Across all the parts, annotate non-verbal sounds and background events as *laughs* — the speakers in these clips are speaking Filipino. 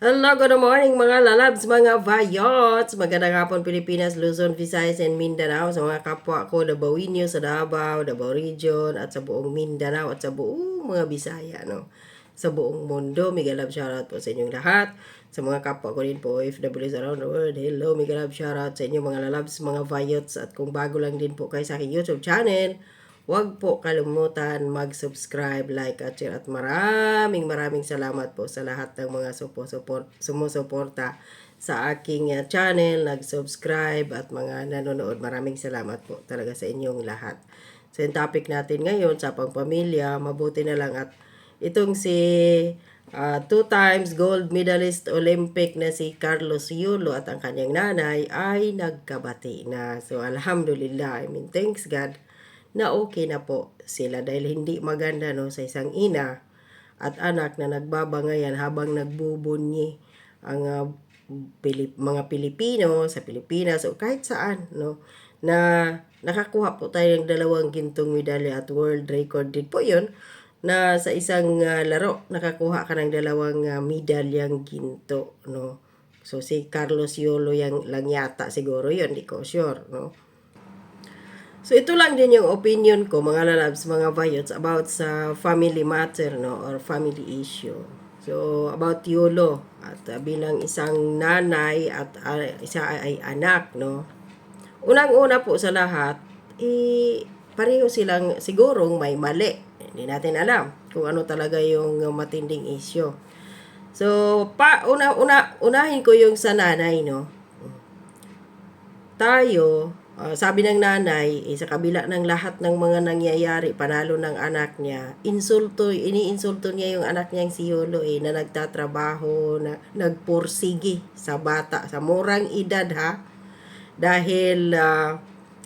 Hello, good morning mga lalabs, mga vayots! Magandang hapon Pilipinas, Luzon, Visayas, and Mindanao sa mga kapwa ko Dabawinyo sa Davao, Davao Region, at sa buong Mindanao at sa buong mga Bisaya, no? Sa buong mundo, mega love shoutout po sa inyong lahat. Sa mga kapwa ko rin po, OFWs around the world, hello, mega love shoutout sa inyong mga lalabs, mga vayots, at kung bago lang din po kayo sa aking YouTube channel, Huwag po kalimutan mag-subscribe, like at share at maraming maraming salamat po sa lahat ng mga supo-support, sumusuporta sa aking uh, channel, nag-subscribe at mga nanonood. Maraming salamat po talaga sa inyong lahat. So yung topic natin ngayon sa pangpamilya, mabuti na lang at itong si uh, two times gold medalist Olympic na si Carlos Yulo at ang kanyang nanay ay nagkabati na. So alhamdulillah, I mean thanks God na okay na po sila dahil hindi maganda no sa isang ina at anak na nagbabangayan habang nagbubunyi ang uh, Pilip, mga Pilipino sa Pilipinas o kahit saan no na nakakuha po tayo ng dalawang gintong medalya at world record din po yun na sa isang uh, laro nakakuha ka ng dalawang uh, medalyang ginto no. So si Carlos Yolo yang lang yata siguro yun di ko sure no So ito lang din yung opinion ko mga lalabs, mga vayots about sa family matter no or family issue. So about YOLO at uh, bilang isang nanay at uh, isa ay anak no. Unang-una po sa lahat, eh, pareho silang sigurong may mali. Hindi natin alam kung ano talaga yung matinding issue. So, pa, una, una, unahin ko yung sa nanay, no? Tayo, Uh, sabi ng nanay, eh, sa kabila ng lahat ng mga nangyayari, panalo ng anak niya, insulto, iniinsulto niya yung anak niyang si Yolo eh, na nagtatrabaho, na nagpursigi sa bata, sa murang edad ha. Dahil uh,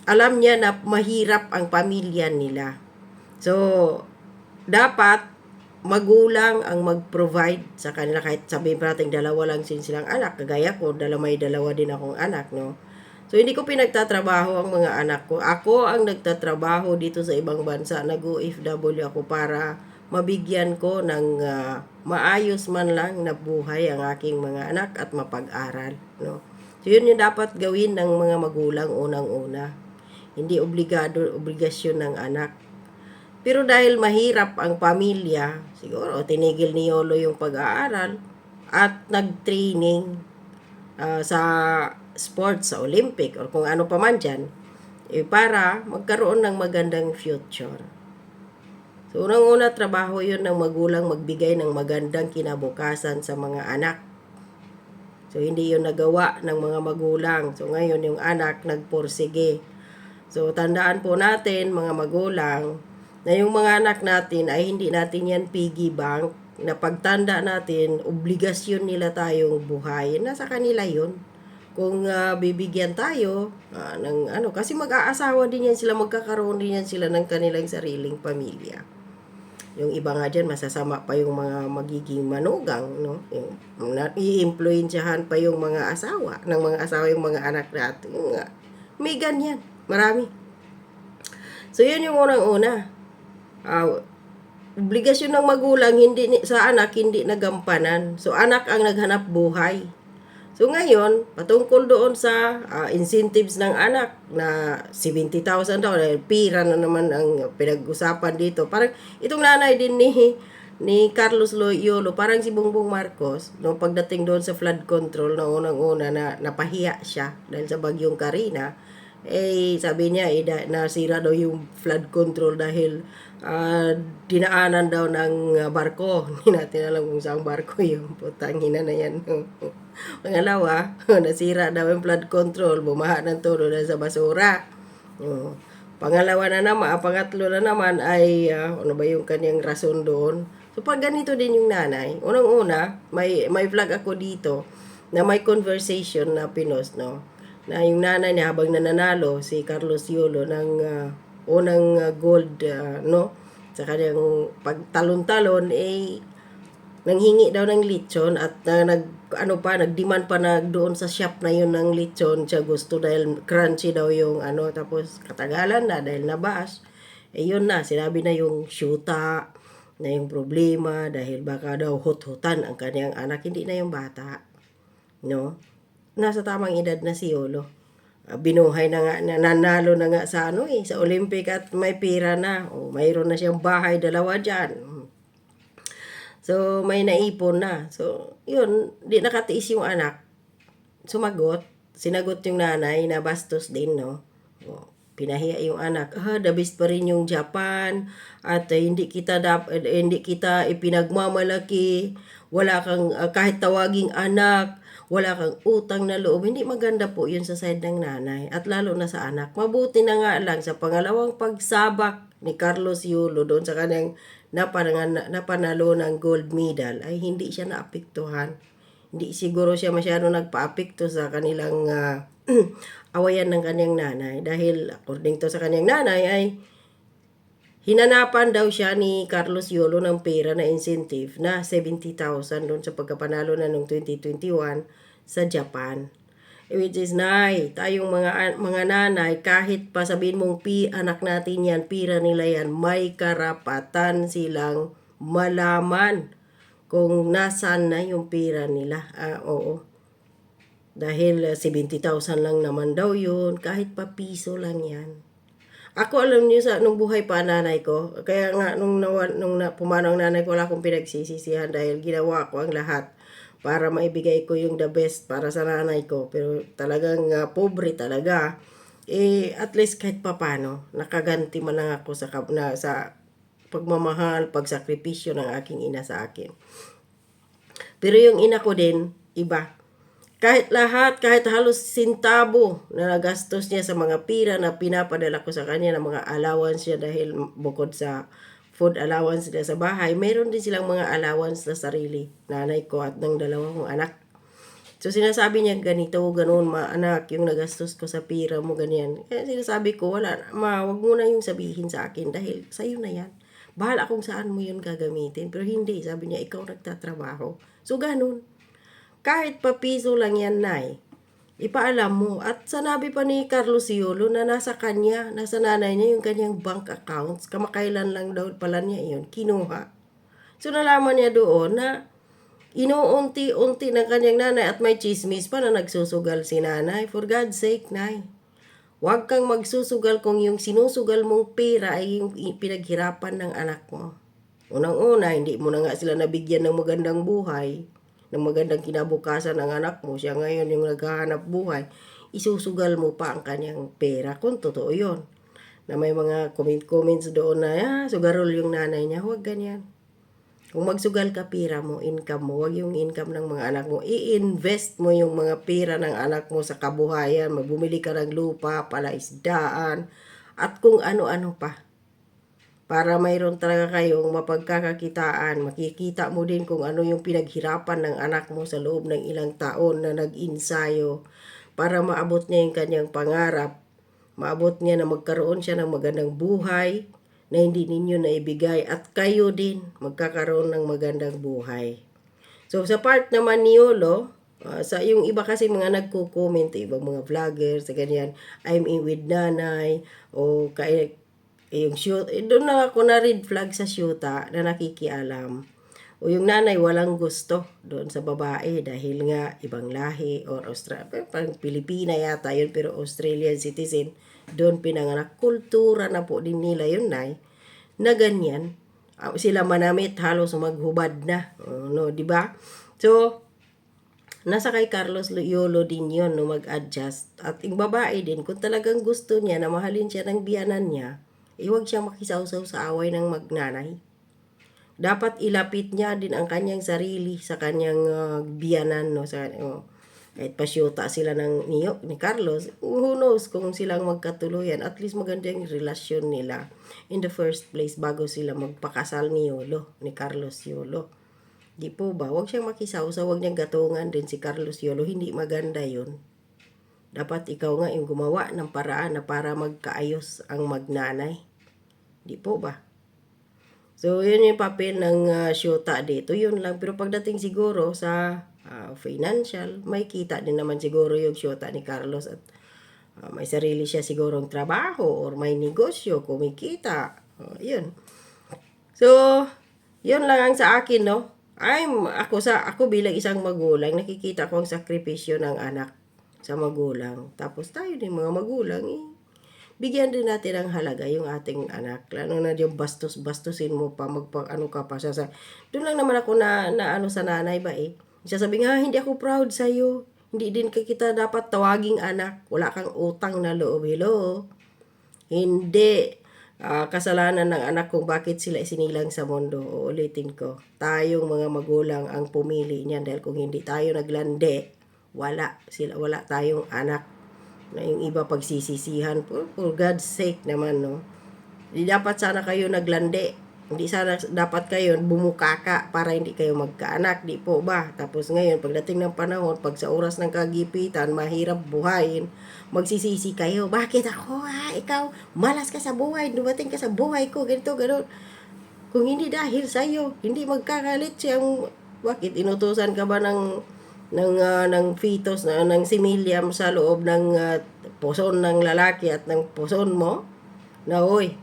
alam niya na mahirap ang pamilya nila. So, dapat magulang ang mag-provide sa kanila kahit sabihin natin dalawa lang sin silang anak kagaya ko dala may dalawa din akong anak no So, hindi ko pinagtatrabaho ang mga anak ko. Ako ang nagtatrabaho dito sa ibang bansa. Nag-OFW ako para mabigyan ko ng uh, maayos man lang na buhay ang aking mga anak at mapag-aral. No? So, yun yung dapat gawin ng mga magulang unang-una. Hindi obligado, obligasyon ng anak. Pero dahil mahirap ang pamilya, siguro tinigil ni Yolo yung pag-aaral at nag-training uh, sa sports sa Olympic or kung ano pa man dyan, eh, para magkaroon ng magandang future. So, unang-una trabaho yun ng magulang magbigay ng magandang kinabukasan sa mga anak. So, hindi yun nagawa ng mga magulang. So, ngayon yung anak nagpursige. So, tandaan po natin, mga magulang, na yung mga anak natin ay hindi natin yan piggy bank na pagtanda natin, obligasyon nila tayong buhay. Nasa kanila yun kung uh, bibigyan tayo uh, ng ano kasi mag-aasawa din yan sila magkakaroon din yan sila ng kanilang sariling pamilya. Yung iba nga dyan masasama pa yung mga magiging manugang no? Yung i-influensyahan pa yung mga asawa ng mga asawa yung mga anak natin yung, may ganyan marami. So yun yung unang-una. Uh, obligasyon ng magulang hindi sa anak hindi nagampanan. So anak ang naghanap buhay So ngayon, patungkol doon sa uh, incentives ng anak na 70,000 daw, pira na naman ang pinag-usapan dito. Parang itong nanay din ni ni Carlos Loyolo, parang si Bongbong Marcos, no, pagdating doon sa flood control na unang-una na napahiya siya dahil sa bagyong Karina, eh sabi niya eh, da, nasira daw yung flood control dahil uh, dinaanan daw ng barko. *laughs* Hindi natin alam kung saan barko yung putang ina na yan. *laughs* Pangalawa, *laughs* nasira daw yung flood control, bumaha ng todo na sa basura. Uh, pangalawa na naman, ah, pangatlo na naman ay uh, ano ba yung kanyang rason doon. So pag ganito din yung nanay, unang-una, may may vlog ako dito na may conversation na pinos no na yung nanay niya habang nananalo si Carlos Yolo ng uh, unang uh, gold uh, no sa kanyang pagtalon-talon eh nanghingi daw ng lechon at uh, nag ano pa nagdemand pa na doon sa shop na yun ng lechon siya gusto dahil crunchy daw yung ano tapos katagalan na dahil nabaas eh yun na sinabi na yung syuta na yung problema dahil baka daw hot-hutan ang kanyang anak, hindi na yung bata. No? Nasa tamang edad na si Yolo. Ah, binuhay na nga, na- nanalo na nga sa ano eh, sa Olympic at may pira na. O, mayroon na siyang bahay, dalawa dyan. So, may naipon na. So, yun, di nakatiis yung anak. Sumagot. Sinagot yung nanay na bastos din, no? O, pinahiya yung anak. Ah, the best pa rin yung Japan. At eh, hindi kita dap, eh, hindi kita ipinagmamalaki. Wala kang ah, kahit tawaging anak. Wala kang utang na loob. Hindi maganda po yun sa side ng nanay. At lalo na sa anak. Mabuti na nga lang sa pangalawang pagsabak ni Carlos Yulo doon sa kanyang napanang, napanalo ng gold medal ay hindi siya naapektuhan. Hindi siguro siya masyado nagpaapekto sa kanilang ah, *clears throat* awayan ng kanyang nanay. Dahil according to sa kanyang nanay ay hinanapan daw siya ni Carlos Yolo ng pera na incentive na 70,000 doon sa pagkapanalo na noong 2021 sa Japan. Which is nay, tayong mga mga nanay, kahit pa sabihin mong pi anak natin yan, pira nila yan, may karapatan silang malaman kung nasaan na yung pira nila. Ah, oo. Dahil uh, 70,000 lang naman daw yun, kahit pa piso lang yan. Ako alam niyo sa nung buhay pa nanay ko, kaya nga nung nawan, nung na, pumanaw ang nanay ko wala akong pinagsisisihan dahil ginawa ko ang lahat para maibigay ko yung the best para sa nanay ko. Pero talagang uh, pobre talaga. Eh at least kahit papano nakaganti man lang ako sa na, sa pagmamahal, pagsakripisyo ng aking ina sa akin. Pero yung ina ko din, iba. Kahit lahat, kahit halos sintabo na nagastos niya sa mga pira na pinapadala ko sa kanya ng mga allowance niya dahil bukod sa food allowance nila sa bahay, mayroon din silang mga allowance na sarili, nanay ko at ng dalawa kong anak. So sinasabi niya ganito, ganoon ma anak, yung nagastos ko sa pira mo ganyan. Kaya sinasabi ko, wala, ma, wag mo na yung sabihin sa akin dahil sa'yo na yan. Bahala kung saan mo yun gagamitin. Pero hindi, sabi niya, ikaw nagtatrabaho. So ganun. Kahit pa piso lang yan, Nay. Ipaalam mo. At sanabi pa ni Carlos Yolo na nasa kanya, nasa nanay niya yung kanyang bank accounts. Kamakailan lang daw pala niya yun. Kinuha. So nalaman niya doon na inuunti-unti ng kanyang nanay at may chismis pa na nagsusugal si nanay. For God's sake, Nay. Huwag kang magsusugal kung yung sinusugal mong pera ay yung pinaghirapan ng anak mo. Unang-una, hindi mo na nga sila nabigyan ng magandang buhay, ng magandang kinabukasan ng anak mo. Siya ngayon yung naghahanap buhay. Isusugal mo pa ang kanyang pera kung totoo yun. Na may mga comment-comments doon na, ah, sugarol yung nanay niya. Huwag ganyan. Kung magsugal ka pira mo, income mo, wag yung income ng mga anak mo. I-invest mo yung mga pira ng anak mo sa kabuhayan. Magbumili ka ng lupa, palaisdaan, at kung ano-ano pa. Para mayroon talaga kayong mapagkakakitaan. Makikita mo din kung ano yung pinaghirapan ng anak mo sa loob ng ilang taon na nag-insayo para maabot niya yung kanyang pangarap. Maabot niya na magkaroon siya ng magandang buhay, na hindi ninyo naibigay at kayo din magkakaroon ng magandang buhay. So sa part naman ni Yolo, ah, sa yung iba kasi mga nagko-comment, ibang mga vloggers, sa ganyan, I'm in with nanay, o kay, eh, yung shoot, eh, doon na ako na red flag sa shoota na nakikialam. O yung nanay walang gusto doon sa babae dahil nga ibang lahi or Austra parang Pilipina yata yun pero Australian citizen. Doon pinanganak. Kultura na po din nila yun nay na ganyan. Ah, sila manamit halos maghubad na. No di ba? So nasa kay Carlos Yolo din yon no mag-adjust. At yung babae din kung talagang gusto niya na mahalin siya ng biyanan niya eh huwag siyang makisawsaw sa away ng magnanay. Dapat ilapit niya din ang kanyang sarili sa kanyang ah, biyanan no sa oh, kahit pasyota sila ng niyo ni Carlos who knows kung silang magkatuluyan at least maganda yung relasyon nila in the first place bago sila magpakasal ni Yolo ni Carlos Yolo. Di po ba? Wag siyang makisawsaw wag niyang gatungan din si Carlos Yolo. Hindi maganda yun dapat ikaw nga yung gumawa ng paraan na para magkaayos ang magnanay di po ba So, yun yung papel ng uh, syota dito. Yun lang. Pero pagdating siguro sa ah, financial, may kita din naman siguro yung syota ni Carlos at ah, may sarili siya sigurong trabaho or may negosyo, kumikita. Oh, yun. So, Yun lang ang sa akin, no? I'm, ako sa, ako bilang isang magulang, nakikita ko ang sakripisyo ng anak sa magulang. Tapos tayo din mga magulang, eh, bigyan din natin ng halaga yung ating anak. Lalo na yung bastos-bastusin mo pa, magpa, ano ka pa siya sa... Doon lang naman ako na, na ano sa nanay ba eh. Siya sabi nga, hindi ako proud sa'yo. Hindi din kita dapat tawaging anak. Wala kang utang na loob. Hello? Hindi ah, kasalanan ng anak kung bakit sila isinilang sa mundo. Uulitin ko. Tayong mga magulang ang pumili niyan dahil kung hindi tayo naglande, wala. Sila wala tayong anak na yung iba pagsisisihan. For, for God's sake naman no? Hindi dapat sana kayo naglande. Hindi sana dapat kayo bumukaka para hindi kayo magkaanak. Di po ba? Tapos ngayon pagdating ng panahon pag sa oras ng kagipitan mahirap buhayin magsisisi kayo. Bakit ako ha? Ikaw malas ka sa buhay. Dumating ka sa buhay ko. Ganito ganon kung hindi dahil sa iyo hindi magkakalit siyang bakit inutusan ka ba ng ng ah, ng fetus na ng similya sa loob ng ah, puson ng lalaki at ng puson mo na oy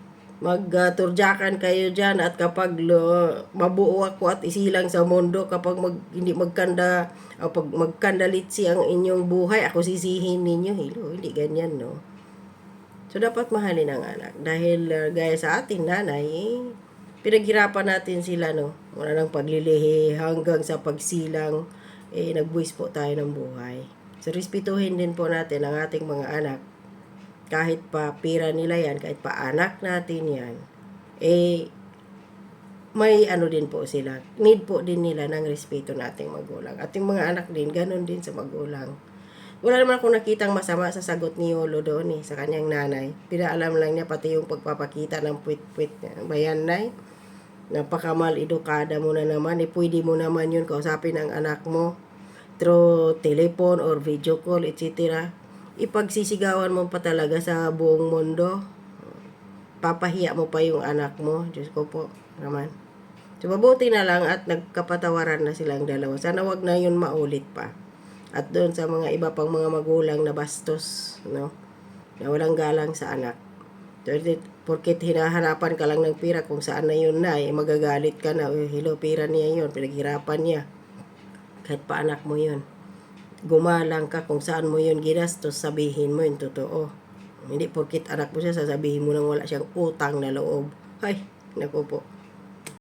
magturjakan kayo diyan at kapag lo, mabuo ako at isilang sa mundo kapag mag, hindi magkanda o pag magkandalitsi ang inyong buhay ako sisihin ninyo. Hilo hindi ganyan no? So dapat mahalin ang anak. Dahil ah, gaya sa ating nanay pinaghirapan natin sila no? Mula ng paglilihi hanggang sa pagsilang eh nagbuwis po tayo ng buhay so respetuhin din po natin ang ating mga anak kahit pa pira nila yan kahit pa anak natin yan eh may ano din po sila need po din nila ng respeto nating magulang at yung mga anak din ganun din sa magulang wala naman akong nakitang masama sa sagot ni Yolo doon eh, sa kanyang nanay. Pinaalam lang niya pati yung pagpapakita ng puwit-puwit niya. Bayan, nay? Napakamal edukada mo na naman, eh pwede mo naman yun kausapin ang anak mo through telephone or video call, etc. Ipagsisigawan mo pa talaga sa buong mundo. Papahiya mo pa yung anak mo. Diyos ko po naman. So, mabuti na lang at nagkapatawaran na silang dalawa. Sana wag na yun maulit pa. At doon sa mga iba pang mga magulang na bastos, no? Na walang galang sa anak. Porket hinahanapan ka lang ng pira kung saan na yun na, eh, magagalit ka na, "Uy, hello, pira niya yun, pinaghirapan niya. Kahit pa anak mo yun. Gumalang ka kung saan mo yun ginastos, sabihin mo yun totoo. Hindi porket anak mo siya, sasabihin mo nang wala siyang utang na loob. Ay, naku po.